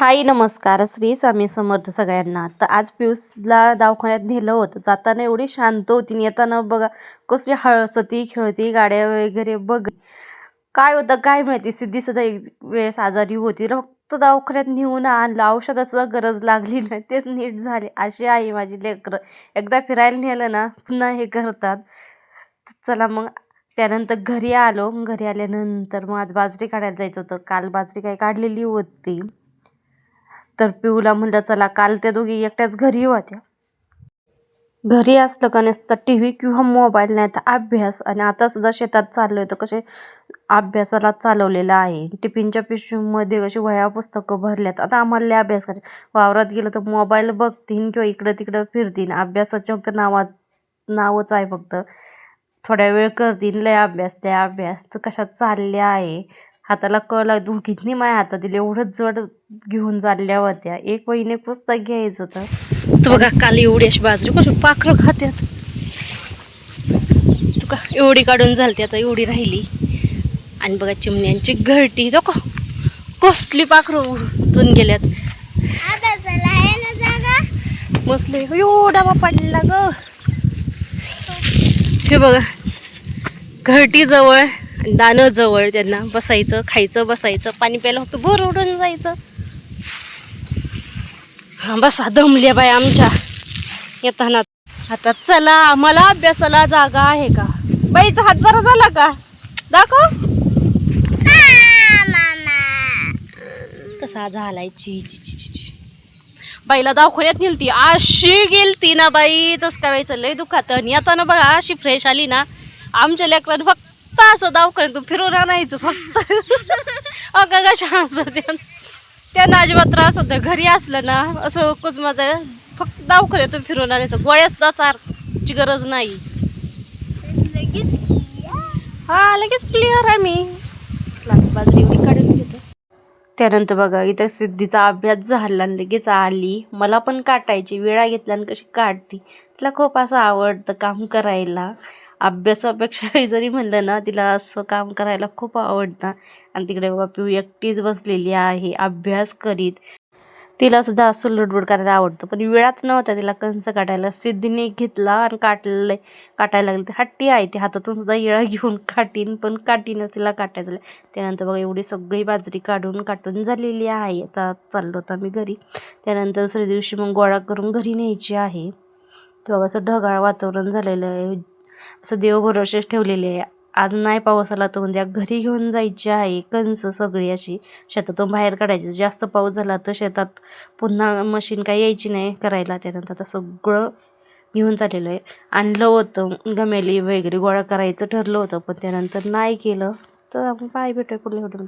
हाय नमस्कार. श्री स्वामी समर्थ सगळ्यांना. तर आज पियुषला दवाखान्यात नेलं होतं. जाताना एवढी शांत होती आणि येताना बघा कसली हळसती खेळती गाड्या वगैरे बघ. काय होतं काय माहिती? सिद्धी सदा एक वेळेस आजारी होती. फक्त दवाखान्यात नेऊन आणलं. औषधाचं गरज लागली नाही. तेच नीट झाले. अशी आई माझी लेकरं. एकदा फिरायला नेलं ना पुन्हा हे करतात. चला मग त्यानंतर घरी आलो. घरी आल्यानंतर मग आज बाजरी काढायला जायचं होतं. काल बाजरी काही काढलेली होती. तर पिऊला म्हणलं चला काल त्या दोघी एकट्याच घरी होत्या. घरी असलं का नसतं टी व्ही किंवा मोबाईल नाही तर अभ्यास. आणि आता सुद्धा शेतात चाललो तर कसे अभ्यासाला चालवलेलं आहे. टिफिनच्या पिशवीमध्ये कशी वह्या पुस्तकं भरल्यात. आता आम्हाला अभ्यास करायचे. वावरात गेलं तर मोबाईल बघतीन किंवा इकडं तिकडं फिरतीन. अभ्यासाच्या फक्त नावात नावच आहे फक्त. थोड्या वेळ करतीन लय अभ्यास त्या अभ्यास. तर कशात चालले आहे? हाताला कळ दोघींनी माझ्या हातात दिले एवढं जड घेऊन चालल्या होत्या. एक वहिने पुस्तक घ्यायचं तर. तू बघा काल एवढी अशी बाजरी कशी पाखरं खात्यात. तुका एवढी काढून झालती आता एवढी राहिली. आणि बघा चिमण्यांची घरटी तो का कसली पाखरं उडून गेल्यात. आहे ना जागा बसले एवढा पडला ग. हे बघा घरटी जवळ दाणं जवळ त्यांना बसायचं खायचं बसायचं पाणी प्यायला फक्त बोर उडून जायचं. हा बसा दमल्या बाय आमच्या येताना. आता चला आम्हाला अभ्यासाला जागा आहे का? बाईचा हात बरा झाला का? दाखव. कसा झालाय? ची ची ची ची ची. बाईला दाखवण्यात नेलती. अशी गेलती ना बाई तस काय व्हायचं लय दुखात. आणि येताना बघा अशी फ्रेश आली ना आमच्या लेकरांनी फक्त असं दवाखान्यातून फिरून आणायचं फक्त. अगं कशा असं त्यांना अजिबात त्रास होतो घरी असलं ना असं कुच माझं फक्त दवाखान्यातून फिरून आणायचं. गोळ्या सुद्धा चारची गरज नाही. लगेच हा लगेच क्लिअर आहे मी. बाजरी एवढी काढून घेतो. त्यानंतर बघा इथं सिद्धीचा अभ्यास झाला आणि लगेच आली. मला पण काटायची वेळा घेतल्या आणि कशी काढती. तिला खूप असं आवडतं काम करायला. अभ्यासापेक्षाही जरी म्हणलं ना तिला असं काम करायला खूप आवडतं. आणि तिकडे बाबा पिऊ एकटीच बसलेली आहे अभ्यास करीत. तिला सुद्धा असं लुडबुड करायला आवडतं. पण वेळाच नव्हता तिला कंस काढायला सिद्धीने घेतला आणि काटले काटायला लागली. ती हट्टी आहे ती हातातून सुद्धा येळा घेऊन काटीन पण काटीनच तिला काटायचं त्यानंतर बघा एवढी सगळी बाजरी काढून काटून झालेली आहे. आता चाललो होतो आम्ही घरी. त्यानंतर दुसऱ्या दिवशी मग गोळा करून घरी न्यायची आहे. तेव्हा असं ढगाळ वातावरण झालेलं आहे. असं देवभरोशेच ठेवलेले आहे. आज नाही पाऊस आला तर उद्या घरी घेऊन जायची आहे कंस सगळी अशी शेतातून बाहेर काढायची. जास्त पाऊस झाला तर शेतात पुन्हा मशीन काही यायची नाही करायला. त्यानंतर आता सगळं घेऊन चाललेलं आहे. आणलं होतं गमेली वगैरे गोळा करायचं ठरलं होतं पण त्यानंतर नाही केलं. तर आपण पाय भेटूया पुढल्या व्हिडिओ